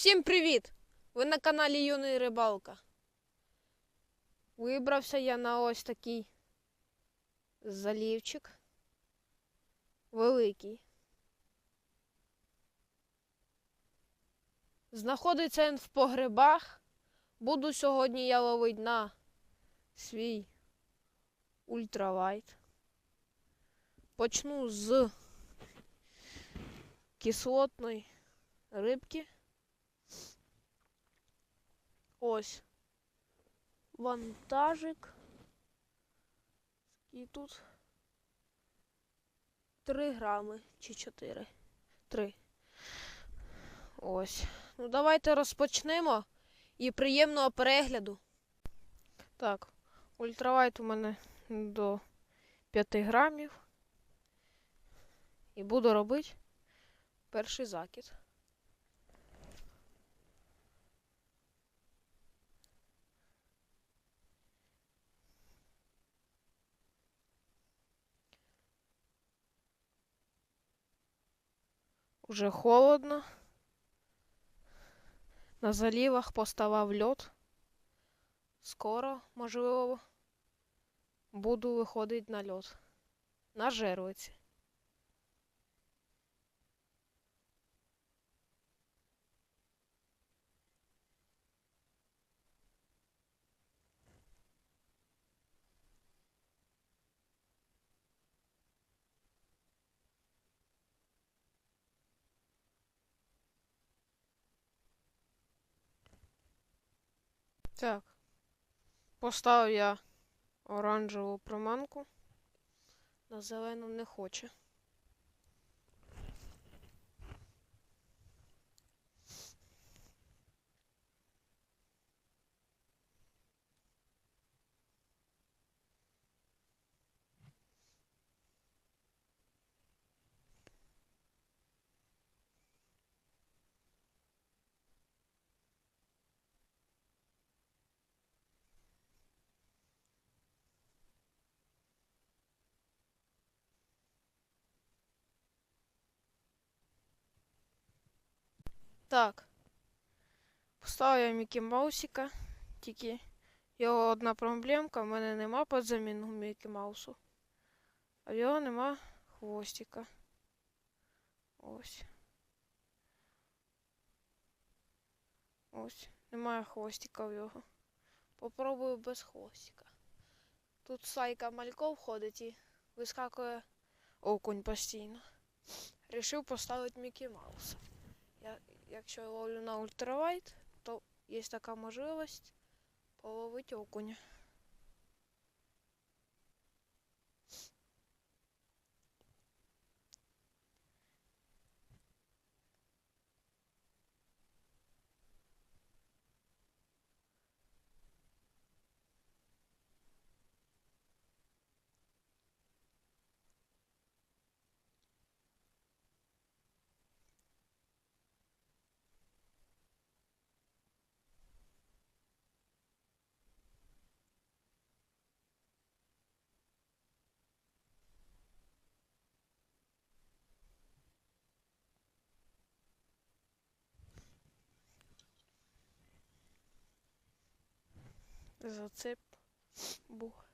Всім привіт! Ви на каналі Юний Рибалка. Вибрався я на ось такий залівчик. Великий. Знаходиться він в погребах. Буду сьогодні я ловити на свій ультравайт. Почну з кислотної рибки. Ось. Вантажик. І тут 3 грами чи 4. 3. Ось. Ну давайте розпочнемо. І приємного перегляду. Так, ультравайт у мене до 5 грамів. І буду робити перший закид. Уже холодно. На залівах поставав льот. Скоро, можливо, буду виходити на льот. На жервиці. Так. Поставив я оранжеву приманку. На зелену не хоче. Так. Поставив Мікі Маусіка. Тільки його одна проблемка. В мене нема подзамінного Мікі Маусу. А в його нема хвостика. Ось. Ось. Немає хвостика в його. Попробую без хвостика. Тут сайка мальков ходить і вискакує окунь постійно. Рішив поставити Мікі Мауса. Якщо я ловлю на ультравайт, то є така можливість половити окуня. Зацеп був.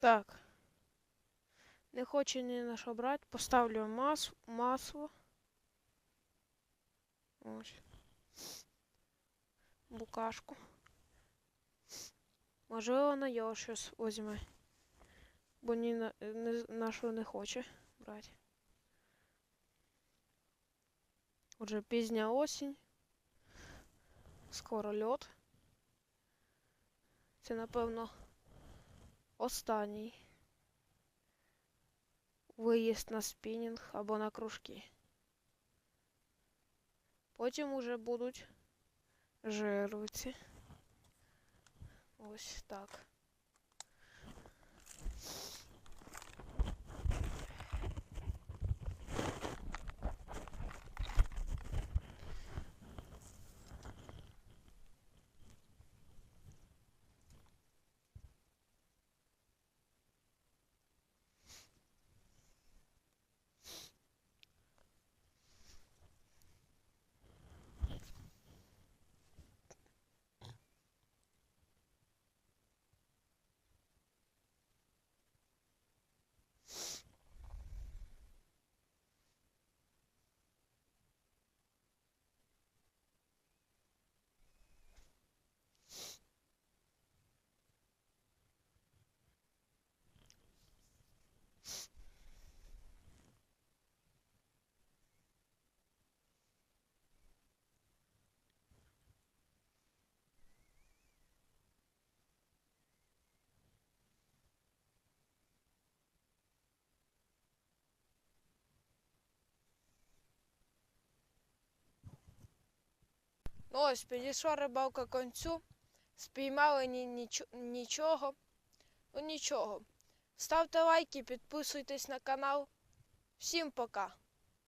Так. Не хочу ні на що брати. Поставлю мас масло. Ось. Букашку. Можливо, на його щось візьме. Бо ні на, не, на що не хоче брати. Отже, пізня осінь. Скоро льот. Це, напевно, останній виїзд на спінінг або на кружки. Потім уже будуть жерлиці. Ось так. Ось, підійшла рибалка концю. Спіймали ні, ніч- нічого. Ну нічого. Ставте лайки, підписуйтесь на канал. Всім пока!